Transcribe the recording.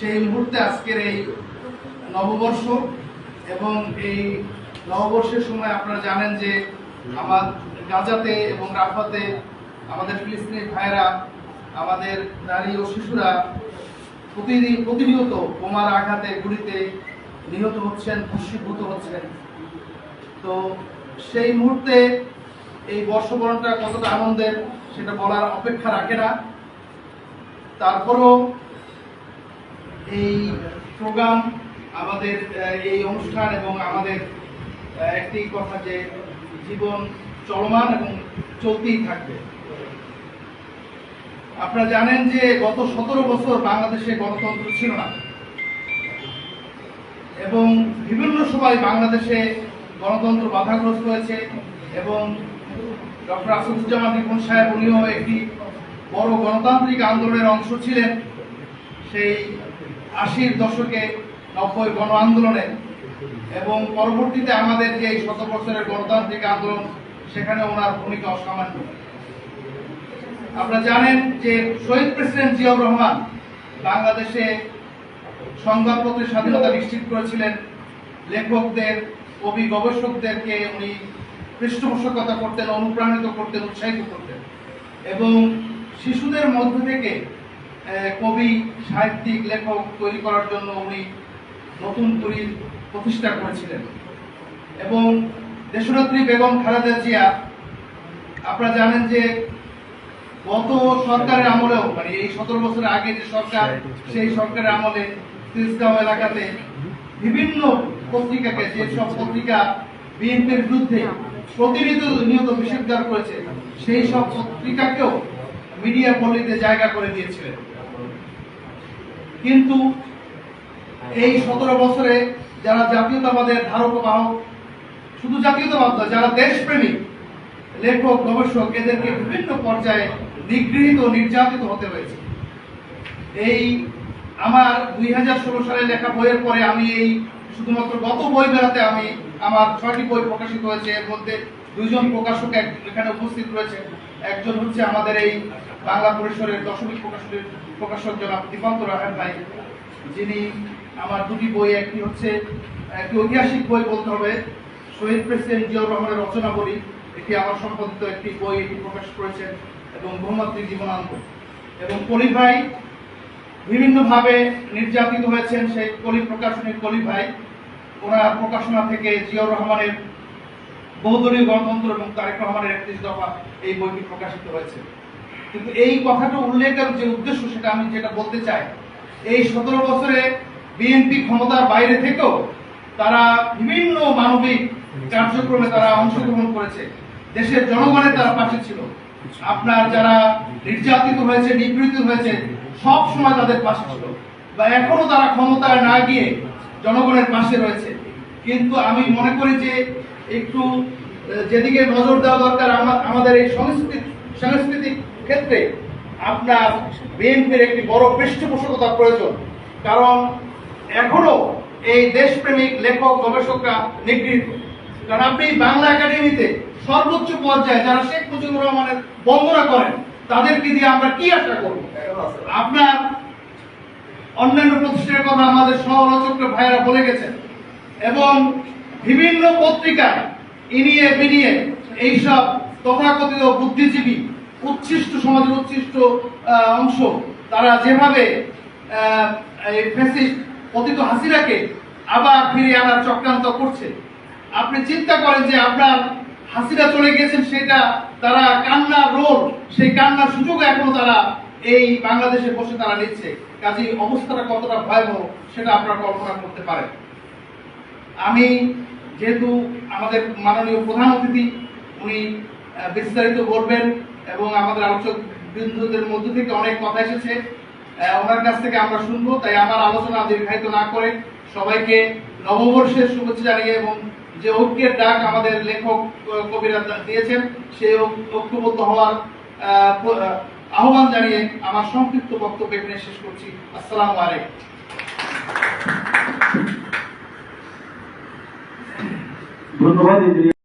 সেই মুহূর্তে আজকের এই নববর্ষ এবং এই নববর্ষের সময় আপনারা জানেন যে আমার গাজাতে এবং রাফাতে আমাদের ফিলিস্তিনি ভাইয়েরা, আমাদের নারী ও শিশুরা প্রতিদিন প্রতিনিয়ত বোমার আঘাতে গুলিতে নিহত হচ্ছেন, ভস্মীভূত হচ্ছেন। তো সেই মুহূর্তে এই বর্ষবরণটা কতটা আনন্দের, সেটা বলার অপেক্ষা রাখে না। তারপরও এই প্রোগ্রাম, আমাদের এই অনুষ্ঠান এবং আমাদের একটি কথা যে জীবন চলমান এবং চলতেই থাকবে। আপনারা জানেন যে গত সতেরো বছর বাংলাদেশে গণতন্ত্র ছিল না। এবং বিভিন্ন সময় বাংলাদেশে গণতন্ত্র বাধাগ্রস্ত হয়েছে এবং ডক্টর আসাদুজ্জামান রিপন সাহেব, উনিও একটি বড় গণতান্ত্রিক আন্দোলনের অংশ ছিলেন। সেই আশির দশকে নব্বই গণ আন্দোলনে এবং পরবর্তীতে আমাদের যে শত বছরের গণতান্ত্রিক আন্দোলন, সেখানে ওনার ভূমিকা অসামান্য। আপনারা জানেন যে শহীদ প্রেসিডেন্ট জিয়াউর রহমান বাংলাদেশে সংবাদপত্রের স্বাধীনতা নিশ্চিত করেছিলেন। লেখকদের কবি গবেষকদেরকে উনি পৃষ্ঠপোষকতা করতেন, অনুপ্রাণিত করতেন, উৎসাহিত করতেন এবং শিশুদের মধ্য থেকে কবি, সাহিত্যিক, লেখক তৈরি করার জন্য উনি নতুন তৈরি প্রতিষ্ঠা করেছিলেন। এবং দেশনেত্রী বেগম খালেদা জিয়া, আপনারা জানেন যে গত সরকারের আমলেও মানে এই সতেরো বছরের আগে যে সরকার, সেই সরকারের আমলে তিরিশগাঁও এলাকাতে বিভিন্ন পত্রিকাকে, যে সব পত্রিকা বিএনপির বিরুদ্ধে প্রতিনিয়ত নিয়ত নিষেধাজ্ঞা করেছে, সেই সব পত্রিকাকেও মিডিয়া পল্লীতে জায়গা করে দিয়েছিলেন। কিন্তু এই সতেরো বছরে যারা জাতীয়তাবাদের ধারক বাহক শুধু জাতীয়তাবাদ নয়, যারা দেশপ্রেমিক, লেখক, গবেষক, এদেরকে বিভিন্ন পর্যায়ে নিগৃহীত, নির্যাতিত হতে হয়েছে। এই আমার দুই হাজার ষোলো সালে লেখা বইয়ের পরে আমি এই শুধুমাত্র গত বই বেড়াতে আমি আমার ছয়টি বই প্রকাশিত হয়েছে। এর মধ্যে দুইজন প্রকাশক এখানে উপস্থিত রয়েছে। একজন হচ্ছে আমাদের এই বাংলা পরিসরের দশমিক প্রকাশনের প্রকাশক জনাব দীপান্ত রাহেন ভাই। যিনি আমার দুটি বই, একটি হচ্ছে, একটি ঐতিহাসিক বই বলতে হবে, শহীদ প্রেসিডেন্ট জিয়াউর রহমানের রচনা বলি এটি আমার সম্পাদিত একটি বই, এটি প্রকাশ করেছেন এবং বহুমাত্রিক জীবনান্ত এবং কলি ভাই বিভিন্নভাবে নির্যাতিত হয়েছেন, সেই কলি প্রকাশনী কলি ভাই। ওনার প্রকাশনা থেকে জিয়াউর রহমানের বহুদলীয় গণতন্ত্র এবং তারেক রহমানের একত্রিশ দফা এই বইটি প্রকাশিত হয়েছে। কিন্তু এই কথাটা উল্লেখের যে উদ্দেশ্য সেটা আমি যেটা বলতে চাই, এই সতেরো বছরে বিএনপি ক্ষমতার বাইরে থেকেও তারা বিভিন্ন মানবিক কার্যক্রমে তারা অংশগ্রহণ করেছে। দেশের জনগণের তারা পাশে ছিল। আপনার যারা নির্যাতিত হয়েছে, নিপীড়িত হয়েছে, সব সময় তাদের পাশে ছিল। বা এখনও তারা ক্ষমতায় না গিয়ে জনগণের পাশে রয়েছে। কিন্তু আমি মনে করি যে একটু যেদিকে নজর দেওয়া দরকার আমাদের এই সংস্কৃতি, সাংস্কৃতিক ক্ষেত্রে, আপনার বিএনপির একটি বড় পৃষ্ঠপোষকতা প্রয়োজন। কারণ এখনও এই দেশপ্রেমিক লেখক, গবেষকরা নিগৃহীত। কারণ আপনি বাংলা একাডেমিতে সর্বোচ্চ পর্যায়ে যারা শেখ মুজিবুর রহমানের বন্দনা করেন, তাদেরকে দিয়ে আমরা কি আশা করব? আপনার অন্যান্য প্রতিষ্ঠানের কথা আমাদের সমালোচক ভাইয়েরা বলে গেছেন। এবং বিভিন্ন পত্রিকায় ইনিয়ে বিনিয়ে এইসব তথাকথিত বুদ্ধিজীবী, উচ্ছিষ্ট সমাজের উচ্ছিষ্ট অংশ, তারা যেভাবে ফ্যাসিস্ট পতিত হাসিনাকে আবার ফিরে আনার চক্রান্ত করছে, আপনি চিন্তা করেন যে আপনার হাসিনা চলে গেছেন সেটা তারা কান্না রোল, সেই কান্নার সুযোগ এখনও তারা এই বাংলাদেশে বসে তারা নিচ্ছে কাজে অবস্থাটা কতটা ভয়াবহ, সেটা আপনারা কল্পনা করতে পারেন। আমি যেহেতু আমাদের মাননীয় প্রধান অতিথি উনি বিস্তারিত বলবেন এবং আমাদের আলোচক বিন্দুদের মধ্য থেকে অনেক কথা এসেছে। ওনার কাছ থেকে আমরা শুনব তাই আমার আলোচনা দীর্ঘায়িত না করে সবাইকে নববর্ষের শুভেচ্ছা জানিয়ে এবং যে ঐক্যের ডাক আমাদের লেখক কবিরা দিয়েছেন ঐক- ঐক্যবদ্ধ হওয়ার আহ, আহ্বান জানিয়ে আমার সংক্ষিপ্ত বক্তব্য এখানে শেষ করছি। আসসালামু আলাইকুম। Bruno Rodrigues.